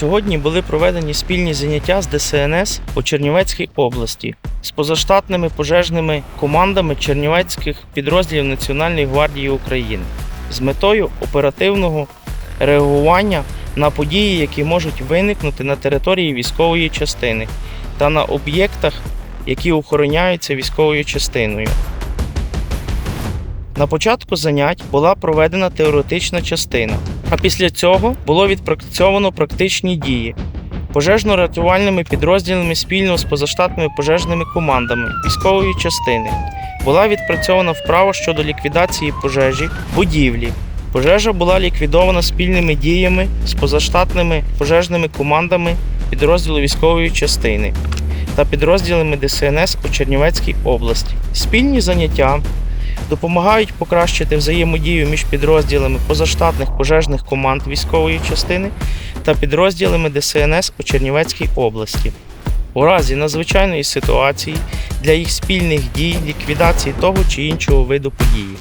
Сьогодні були проведені спільні заняття з ДСНС у Чернівецькій області з позаштатними пожежними командами чернівецьких підрозділів Національної гвардії України з метою оперативного реагування на події, які можуть виникнути на території військової частини та на об'єктах, які охороняються військовою частиною. На початку занять була проведена теоретична частина, а після цього було відпрацьовано практичні дії пожежно-рятувальними підрозділами спільно з позаштатними пожежними командами військової частини. Була відпрацьована вправа щодо ліквідації пожежі будівлі. Пожежа була ліквідована спільними діями з позаштатними пожежними командами підрозділу військової частини та підрозділами ДСНС у Чернівецькій області. Спільні заняття допомагають покращити взаємодію між підрозділами позаштатних пожежних команд військової частини та підрозділами ДСНС у Чернівецькій області. У разі надзвичайної ситуації для їх спільних дій, ліквідації того чи іншого виду події.